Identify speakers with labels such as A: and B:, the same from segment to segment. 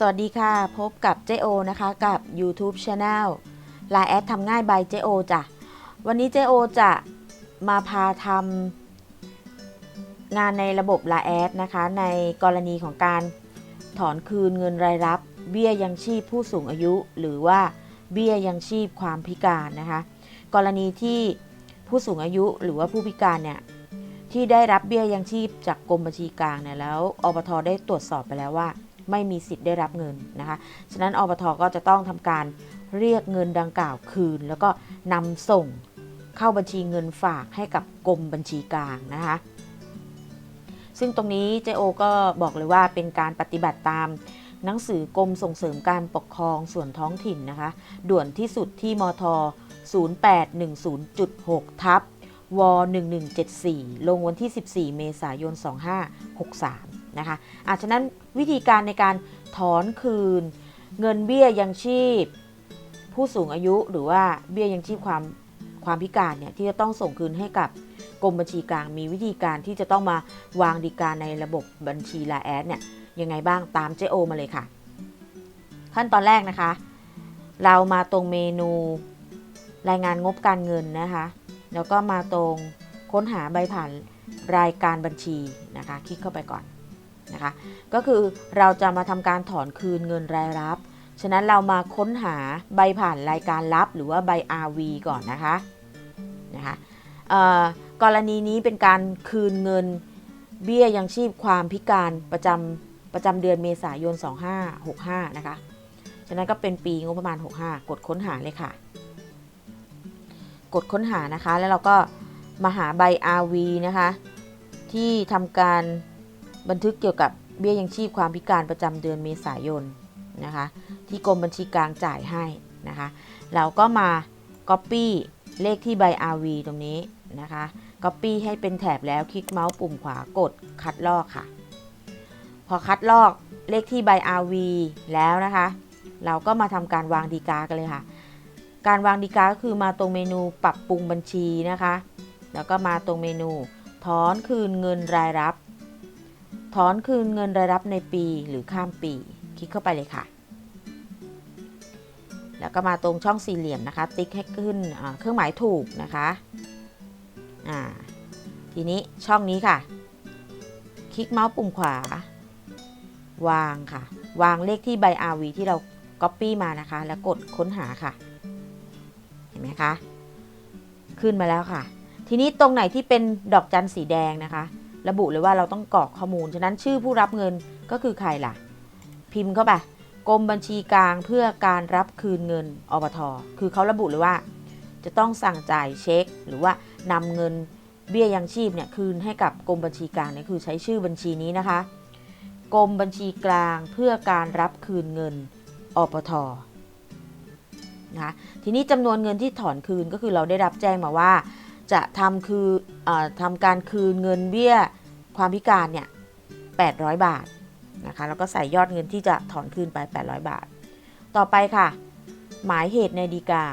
A: สวัสดีค่ะ พบกับเจโอนะคะกับ YouTube Channel ลน์แอดทำง่ายบายเจโอจ้ะ วันนี้เจโอจะมาพาทำงานในระบบลน์แอดนะคะ ในกรณีของการถอนคืนเงินรายรับ เบี้ยยังชีพผู้สูงอายุ หรือว่าเบี้ยยังชีพความพิการนะคะ กรณีที่ผู้สูงอายุหรือว่าผู้พิการเนี่ยที่ได้รับเบี้ยยังชีพจากกรมบัญชีกลางเนี่ยแล้วอบทได้ตรวจสอบไปแล้วว่า ไม่มีสิทธิ์ได้รับเงินนะคะ ฉะนั้นอบทก็จะต้องทำการเรียกเงินดังกล่าวคืน แล้วก็นำส่งเข้าบัญชีเงินฝากให้กับกรมบัญชีกลางนะคะ ซึ่งตรงนี้เจโอก็บอกเลยว่าเป็นการปฏิบัติตามหนังสือกรมส่งเสริมการปกครองส่วนท้องถิ่นนะคะ ด่วนที่สุดที่มท 0810.6 ทับว1174 ลงวันที่ 14 เมษายน 2563 นะคะอาฉะนั้นวิธีการในการถอนคืน เงินเบี้ยยังชีพ ผู้สูงอายุหรือว่าเบี้ยยังชีพความความพิการเนี่ยที่จะต้องส่งคืนให้กับกรมบัญชีกลางมีวิธีการที่จะต้องมาวางดีการในระบบบัญชีลาแอดเนี่ยยังไงบ้างตามเจโอมาเลยค่ะ ขั้นตอนแรกนะคะ เรามาตรงเมนูรายงานงบการเงินนะคะ แล้วก็มาตรงค้นหาใบผ่านรายการบัญชีนะคะ คลิกเข้าไปก่อน นะคะก็คือเราจะมาทำการถอนคืนเงินรายรับ ฉะนั้นเรามาค้นหาใบผ่านรายการรับหรือว่าใบ RV ก่อนนะคะนะคะกรณีนี้เป็นการคืนเงินเบี้ยยังชีพความพิการประจำประจำเดือนเมษายน 2565 นะคะ ฉะนั้นก็เป็นปีงบประมาณ 65 กดค้นหาเลยค่ะ กดค้นหานะคะ แล้วเราก็มาหาใบ RV นะคะ ที่ทำการ บันทึกเกี่ยวกับเบี้ยยังชีพความพิการประจำเดือนเมษายนนะคะ ที่กรมบัญชีกลางจ่ายให้นะคะ เราก็มา Copy เลขที่ใบ RV ตรงนี้นะคะ Copy ให้เป็นแถบแล้วคลิกเมาส์ปุ่มขวากดคัดลอกค่ะ พอคัดลอกเลขที่ใบ RV แล้วนะคะ เราก็มาทำการวางดีกากันเลยค่ะ การวางดีกาก็คือมาตรงเมนูปรับปรุงบัญชีนะคะ แล้วก็มาตรงเมนูถอนคืนเงินรายรับ ถอนคืนเงินรายรับในปีหรือข้ามปี คลิกเข้าไปเลยค่ะ แล้วก็มาตรงช่องสี่เหลี่ยมนะคะ ติ๊กให้ขึ้นเครื่องหมายถูกนะคะอ่าทีนี้ช่องนี้ค่ะ คลิกเมาส์ปุ่มขวา วางค่ะ วางเลขที่ใบ RV ที่เรา Copy มานะคะ แล้วกดค้นหาค่ะ เห็นไหมคะ ขึ้นมาแล้วค่ะ ทีนี้ตรงไหนที่เป็นดอกจันสีแดงนะคะ ระบุเลยว่าเราต้องกรอกข้อมูล ฉะนั้นชื่อผู้รับเงินก็คือใครล่ะ พิมพ์เข้าไปกรมบัญชีกลางเพื่อการรับคืนเงินอบทคือเขาระบุเลยว่า จะต้องสั่งจ่ายเช็ค หรือว่านำเงินเบี้ยยังชีพเนี่ยคืนให้กับกรมบัญชีกลางเนี่ยคือใช้ชื่อบัญชีนี้นะคะ กรมบัญชีกลางเพื่อการรับคืนเงินอปทนะคะทีนี้จำนวนเงินที่ถอนคืนก็คือเราได้รับแจ้งมาว่า จะทำคืออทำการคืนเงินเบี้ย ความพิการเนี่ย800 บาทนะคะแล้วก็ใส่ยอดเงินที่จะถอนคืนไป 800 บาท ต่อไปค่ะ หมายเหตุในดีกา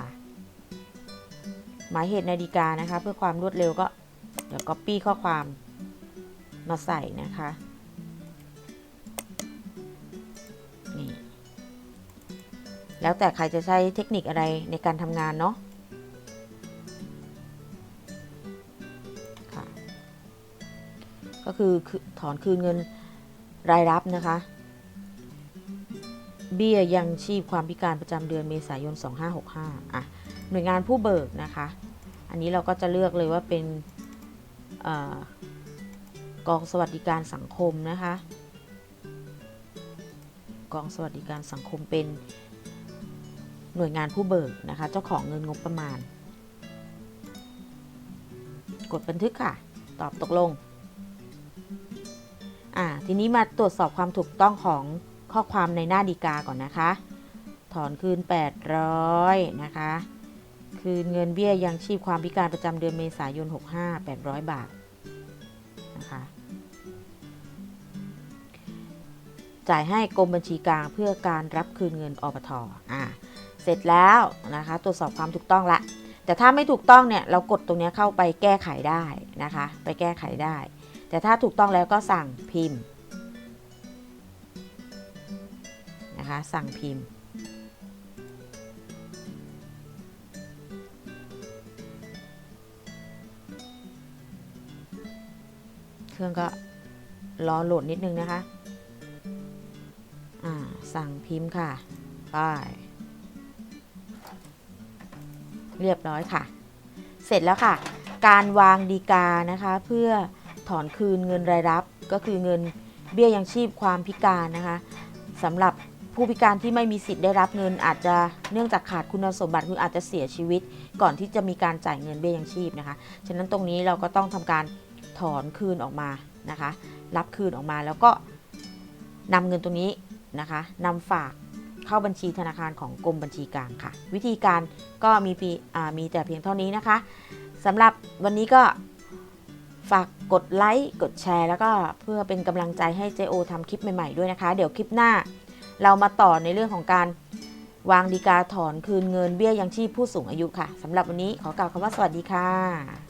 A: หมายเหตุในดีกานะคะ เพื่อความรวดเร็วก็เดี๋ยว copy ข้อความมาใส่นะคะนี่แล้วแต่ใครจะใช้เทคนิคอะไรในการทำงานเนาะค่ะ ก็คือถอนคืนเงินรายรับนะคะ เบี้ยยังชีพความพิการประจำเดือนเมษายน 2565อะหน่วยงานผู้เบิกนะคะ อันนี้เราก็จะเลือกเลยว่าเป็นอกองสวัสดิการสังคมนะคะ กองสวัสดิการสังคมเป็นหน่วยงานผู้เบิกนะคะ เจ้าของเงินงบประมาณ กดบันทึกค่ะ ตอบตกลง อ่าทีนี้มาตรวจสอบความถูกต้องของข้อความในหน้าดีกาก่อนนะคะ ถอนคืน 800 นะคะ คืนเงินเบี้ยยังชีพความพิการประจำเดือนเมษายน 65 800 บาทนะคะจ่ายให้กรมบัญชีกลางเพื่อการรับคืนเงินอปทอ่าเสร็จแล้วนะคะตรวจสอบความถูกต้องละ แต่ถ้าไม่ถูกต้องเนี่ยเรากดตรงนี้เข้าไปแก้ไขได้นะคะ ไปแก้ไขได้ แต่ถ้าถูกต้องแล้วก็สั่งพิมพ์นะคะสั่งพิมพ์ เครื่องก็รอโหลดนิดนึงนะคะอ่าสั่งพิมพ์ค่ะไปเรียบร้อยค่ะ เสร็จแล้วค่ะ การวางดีกานะคะเพื่อ ถอนคืนเงินรายรับ ก็คือเงินเบี้ยยังชีพความพิการนะคะสำหรับผู้พิการที่ไม่มีสิทธิ์ได้รับเงินอาจจะเนื่องจากขาดคุณสมบัติคืออาจจะเสียชีวิต ก่อนที่จะมีการจ่ายเงินเบี้ยยังชีพนะคะ ฉะนั้นตรงนี้เราก็ต้องทำการถอนคืนออกมานะคะ รับคืนออกมาแล้วก็นำเงินตรงนี้นะคะนำฝากเข้าบัญชีธนาคารของกรมบัญชีกลางค่ะ วิธีการก็มีมีแต่เพียงเท่านี้นะคะสำหรับวันนี้ก็ ฝากกดไลค์กดแชร์ แล้วก็เพื่อเป็นกำลังใจให้เจโอทำคลิปใหม่ๆด้วยนะคะ เดี๋ยวคลิปหน้า เรามาต่อในเรื่องของการวางดีกาถอนคืนเงินเบี้ยยังชีพผู้สูงอายุค่ะสำหรับวันนี้ขอกล่าวคำว่าสวัสดีค่ะ